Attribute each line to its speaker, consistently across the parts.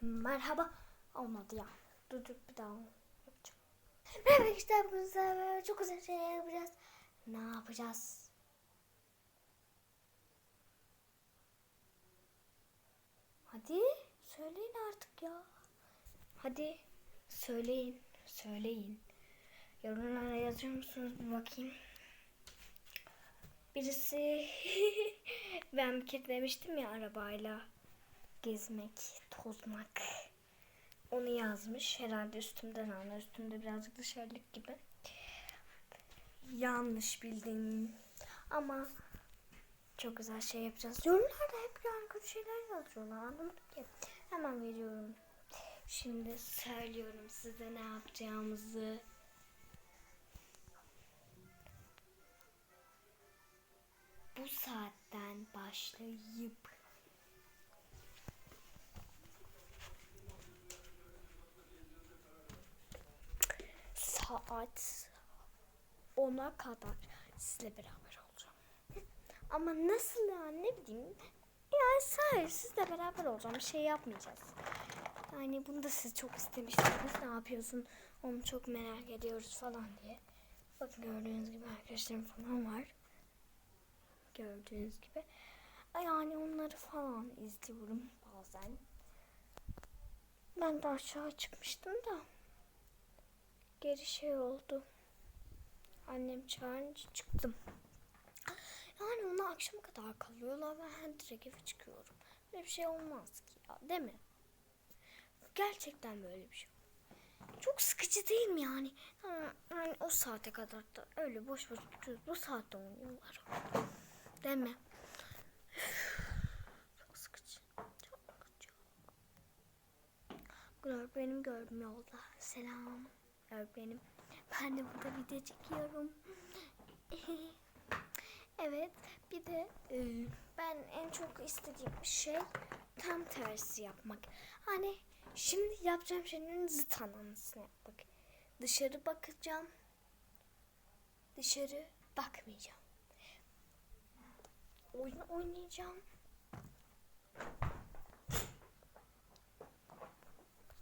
Speaker 1: Merhaba. Olmadı ya. Dur dur bir daha yapacağım. Merhaba arkadaşlar bu sefer çok güzel şeyler yapacağız. Ne yapacağız? Hadi söyleyin artık ya. Hadi söyleyin. Söyleyin. Yorumlara yazıyor musunuz bir bakayım. Birisi ben bir kere demiştim ya arabayla gezmek, tozmak. Onu yazmış. Herhalde üstümden anla. Üstümde birazcık dışarılık gibi. Yanlış bildim. Ama çok güzel şey yapacağız. Yorumlarda hep yani kötü şeyler yazıyorlar. Anlamadım ki. Hemen veriyorum. Şimdi söylüyorum size ne yapacağımızı. Bu saatten başlayıp saat 10'a kadar sizle beraber olacağım. Ama nasıl yani ne bileyim. Yani sadece sizle beraber olacağım. Bir şey yapmayacağız. Yani bunu da siz çok istemiştiniz. Ne yapıyorsun? Onu çok merak ediyoruz falan diye. Bakın gördüğünüz gibi arkadaşlarım falan var. Gördüğünüz gibi. Yani onları falan izliyorum bazen. Ben de aşağı çıkmıştım da geri şey oldu. Annem çağırınca çıktım. Yani onlar akşama kadar kalıyorlar ve ben direkt eve çıkıyorum. Böyle bir şey olmaz ki ya değil mi? Gerçekten böyle bir şey. Çok sıkıcı değil mi yani? Yani o saate kadar da öyle boş boş duruyoruz. Bu saatte oynuyorlar. Değil mi? Çok sıkıcı. Çok. Öğretmenim gördüm yolda. Selam. Öğretmenim. Ben de burada video çekiyorum. evet. Bir de e, ben en çok istediğim şey tam tersi yapmak. Hani şimdi yapacağım şeylerin zıt anlamlısını yapmak. Dışarı bakacağım. Dışarı bakmayacağım. Oyun oynayacağım.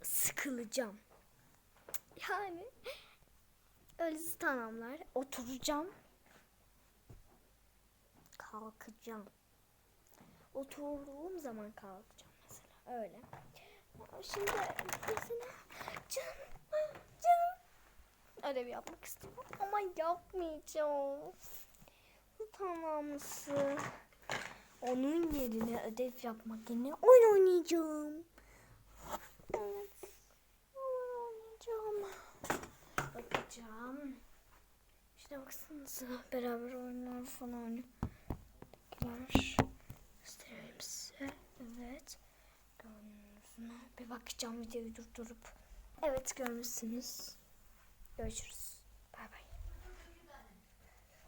Speaker 1: Sıkılacağım. Yani öyle zıt anlamlar. Oturacağım. Kalkacağım. Oturduğum zaman kalkacağım mesela. Öyle. Şimdi mesela canım, canım ödev yapmak istiyorum ama yapmayacağım. Tamamsı. Onun yerine ödev yapmak yerine oyun oynayacağım. Evet. Oynayacağım. Bakacağım. İşte baksanıza beraber oyunlar falan oynuyor. Tekrar göstereyim size. Evet. Gördünüz mü? Bir bakacağım videoyu durdurup. Evet görmüşsünüz. Görüşürüz.